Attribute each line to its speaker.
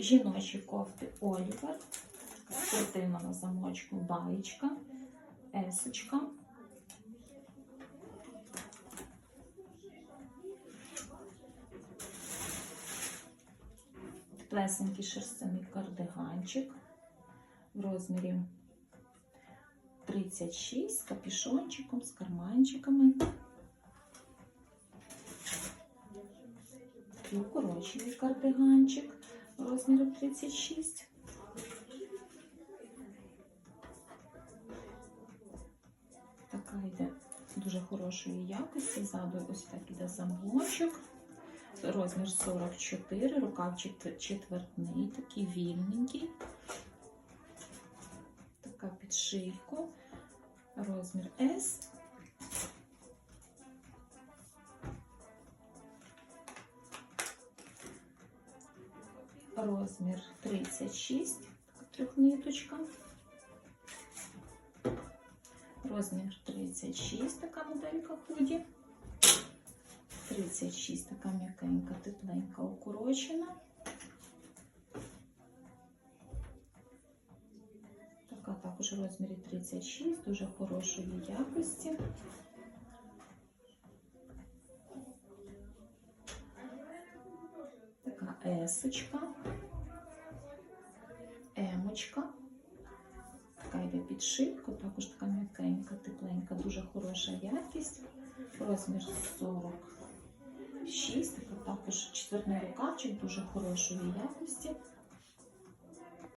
Speaker 1: Жіночі кофти Олівер, спортивна на замочку баєчка, есочка. Плесенький шерстяний кардиганчик в розмірі 36 з капюшончиком, з карманчиками. Такий укорочений кардиганчик 36. Така йде дуже хорошої якості. Ззаду ось так іде замочок. Розмір 44, рукавчик четвертний, такий вільненький. Така підшийка. Розмір S. Розмір 36, така трьохниточка. Розмір 36, така моделька худі. 36, така м'якенька, тепленька, укорочена. Така також в розмірі 36, дуже хорошої якості. Есочка, емочка. Така йде підшивка, також така м'якенька, тепленька, дуже хороша якість. Розмір 46, така також четвертний рукавчик дуже хорошої якості.